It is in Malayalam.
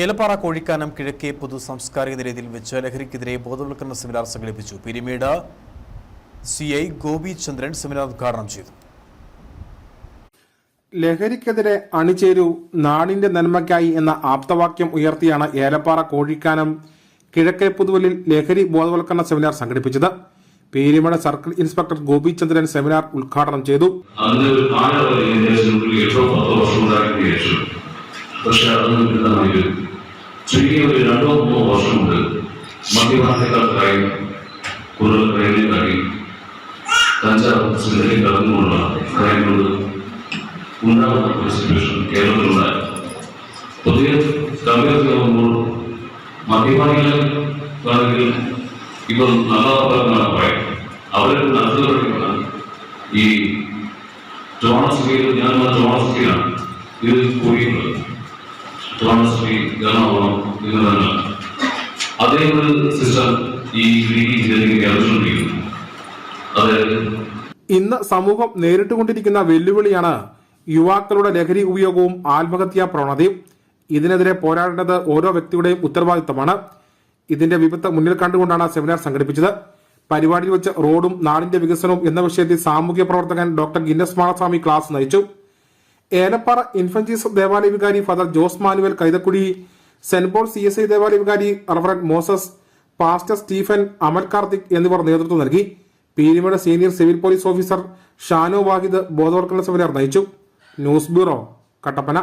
ഏലപ്പാറ കോഴിക്കാനം കിഴക്കേ പൊതു സാംസ്കാരിക നിലയത്തിൽ വെച്ച് ലഹരിക്കെതിരെ ബോധവൽക്കരണ സെമിനാർ സംഘടിപ്പിച്ചു. Peerumede C I Gopichandran seminar ഉദ്ഘാടനം ചെയ്തു. ലഹരിക്കെതിരെ അണിചേരൂ നാടിന്റെ നന്മയ്ക്കായി എന്ന ആപ്തവാക്യം ഉയർത്തിയാണ് ഏലപ്പാറ കോഴിക്കാനം കിഴക്കേ പുതുവലിൽ ലഹരി ബോധവൽക്കരണ സെമിനാർ സംഘടിപ്പിച്ചത്. Peerumede circle inspector Gopichandran seminar ഉദ്ഘാടനം ചെയ്തു. പക്ഷെ അതൊന്നും കിട്ടുന്നതാണെങ്കിൽ ചുരുങ്ങിയ ഒരു രണ്ടോ മൂന്നോ വർഷം കൊണ്ട് മദ്യപാനക്കാർക്കായി കൂടുതൽ ക്രൈമിലേക്കായി കഞ്ചാവ് സിഗരറ്റ് കടന്നുകൊണ്ടുള്ള ക്രൈമുകൾ ഉണ്ടാകുന്ന ഒരു സിറ്റുവേഷൻ കേരളത്തിലുണ്ടായി. പൊതുവെ കമ്പയർ ചെയ്യുമ്പോൾ മദ്യപാനികളെ ആണെങ്കിൽ ഇപ്പോൾ നല്ല പലർന്നാണ് പറയാം. അവരെ നടത്തുകയാണ് ഈ ടോണസ്ലിയിൽ ഞാൻ ഇത് എറണാകുളം അതേ ഒരു സിസ്റ്റം ഈ കേരളത്തിലുണ്ടിരിക്കുന്നു അതായത് ഇന്ന് സമൂഹം നേരിട്ടുകൊണ്ടിരിക്കുന്ന വെല്ലുവിളിയാണ് യുവാക്കളുടെ ലഹരി ഉപയോഗവും ആത്മഹത്യാ പ്രവണതയും. ഇതിനെതിരെ പോരാടേണ്ടത് ഓരോ വ്യക്തിയുടെയും ഉത്തരവാദിത്തമാണ്. ഇതിന്റെ വിപത്ത് മുന്നിൽ കണ്ടുകൊണ്ടാണ് സെമിനാർ സംഘടിപ്പിച്ചത്. പരിപാടിയിൽ വെച്ച് റോഡും നാടിന്റെ വികസനവും എന്ന വിഷയത്തിൽ സാമൂഹ്യ പ്രവർത്തകൻ ഡോക്ടർ ഗിന്നസ് മാളസ്വാമി ക്ലാസ് നയിച്ചു. ഏലപ്പാറ ഇൻഫന്റീസ് ദേവാലയ വികാരി father Jose Manuel Kaithakkudi saint Paul C S I ദേവാലയ വികാരി reverend Moses pastor Stephen Amal Karthik എന്നിവർ നേതൃത്വം നൽകി. Peerumede senior civil police officer Shano Vahid ബോധവൽക്കരണ സെമിനാർ നയിച്ചു. News bureau Kattappana.